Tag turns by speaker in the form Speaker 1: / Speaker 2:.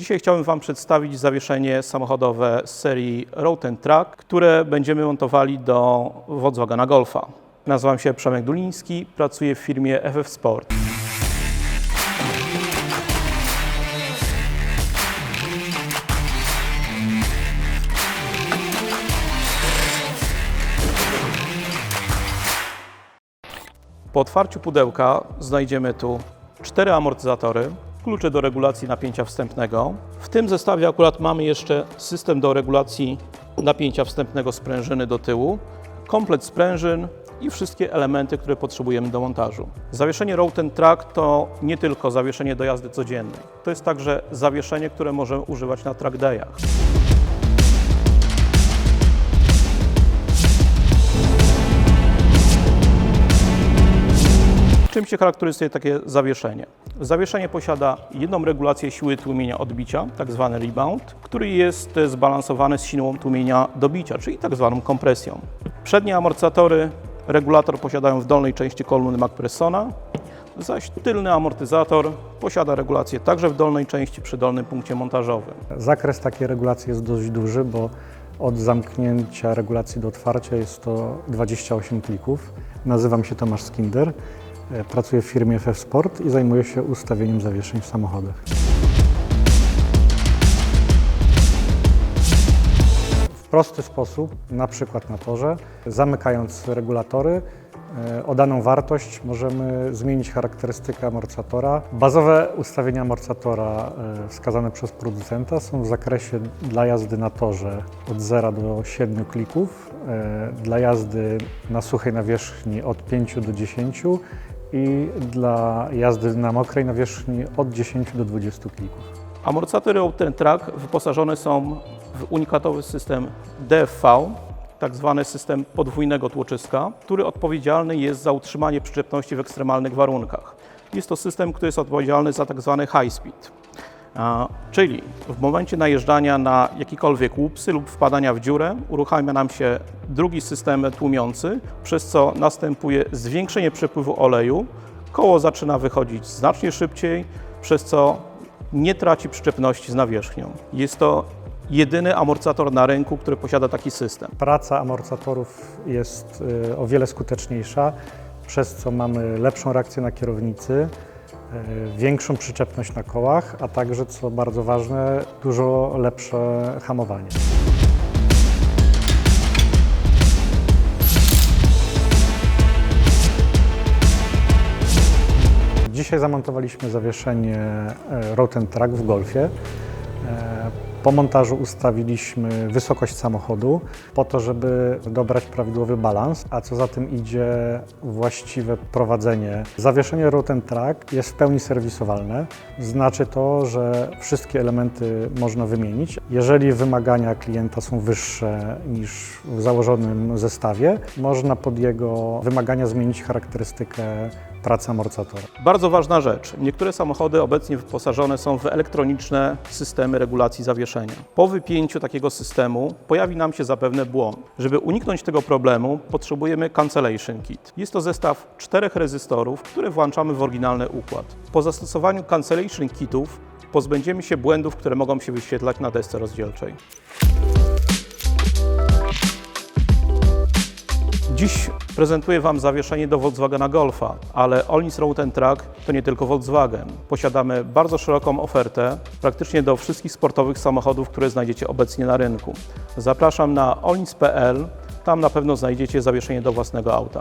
Speaker 1: Dzisiaj chciałbym Wam przedstawić zawieszenie samochodowe z serii Road Track, które będziemy montowali do Volkswagena Golfa. Nazywam się Przemek Duliński, pracuję w firmie FF Sport. Po otwarciu pudełka znajdziemy tu cztery amortyzatory, klucze do regulacji napięcia wstępnego. W tym zestawie akurat mamy jeszcze system do regulacji napięcia wstępnego sprężyny do tyłu, komplet sprężyn i wszystkie elementy, które potrzebujemy do montażu. Zawieszenie Road and Track to nie tylko zawieszenie do jazdy codziennej. To jest także zawieszenie, które możemy używać na track dayach. Czym się charakteryzuje takie zawieszenie? Zawieszenie posiada jedną regulację siły tłumienia odbicia, tak zwany rebound, który jest zbalansowany z siłą tłumienia dobicia, czyli tak zwaną kompresją. Przednie amortyzatory regulator posiadają w dolnej części kolumny McPhersona, zaś tylny amortyzator posiada regulację także w dolnej części przy dolnym punkcie montażowym.
Speaker 2: Zakres takiej regulacji jest dość duży, bo od zamknięcia regulacji do otwarcia jest to 28 plików. Nazywam się Tomasz Skinder, pracuję w firmie FF Sport i zajmuję się ustawieniem zawieszeń w samochodach. W prosty sposób, na przykład na torze, zamykając regulatory, e, o daną wartość możemy zmienić charakterystykę amortyzatora. Bazowe ustawienia amortyzatora e, wskazane przez producenta są w zakresie dla jazdy na torze od 0 do 7 klików, e, dla jazdy na suchej nawierzchni od 5 do 10 i dla jazdy na mokrej nawierzchni od 10 do 20 klików.
Speaker 1: Amortyzatory and Track wyposażone są w unikatowy system DFV, tak zwany system podwójnego tłoczyska, który odpowiedzialny jest za utrzymanie przyczepności w ekstremalnych warunkach. Jest to system, który jest odpowiedzialny za tak zwany high speed. Czyli w momencie najeżdżania na jakikolwiek łupsy lub wpadania w dziurę uruchamia nam się drugi system tłumiący, przez co następuje zwiększenie przepływu oleju, koło zaczyna wychodzić znacznie szybciej, przez co nie traci przyczepności z nawierzchnią. Jest to jedyny amortyzator na rynku, który posiada taki system.
Speaker 2: Praca amortyzatorów jest y, o wiele skuteczniejsza, przez co mamy lepszą reakcję na kierownicy, większą przyczepność na kołach, a także, co bardzo ważne, dużo lepsze hamowanie. Dzisiaj zamontowaliśmy zawieszenie e, Road Track w Golfie. Po montażu ustawiliśmy wysokość samochodu po to, żeby dobrać prawidłowy balans, a co za tym idzie właściwe prowadzenie. Zawieszenie Road Track jest w pełni serwisowalne. Znaczy to, że wszystkie elementy można wymienić. Jeżeli wymagania klienta są wyższe niż w założonym zestawie, można pod jego wymagania zmienić charakterystykę pracy amortyzatora.
Speaker 1: Bardzo ważna rzecz. Niektóre samochody obecnie wyposażone są w elektroniczne systemy regulacji zawieszenia. Po wypięciu takiego systemu pojawi nam się zapewne błąd. Żeby uniknąć tego problemu, potrzebujemy cancellation kit. Jest to zestaw czterech rezystorów, które włączamy w oryginalny układ. Po zastosowaniu cancellation kitów pozbędziemy się błędów, które mogą się wyświetlać na desce rozdzielczej. Dziś prezentuję Wam zawieszenie do Volkswagena Golfa, ale Olins Road Track to nie tylko Volkswagen. Posiadamy bardzo szeroką ofertę praktycznie do wszystkich sportowych samochodów, które znajdziecie obecnie na rynku. Zapraszam na olins.pl, tam na pewno znajdziecie zawieszenie do własnego auta.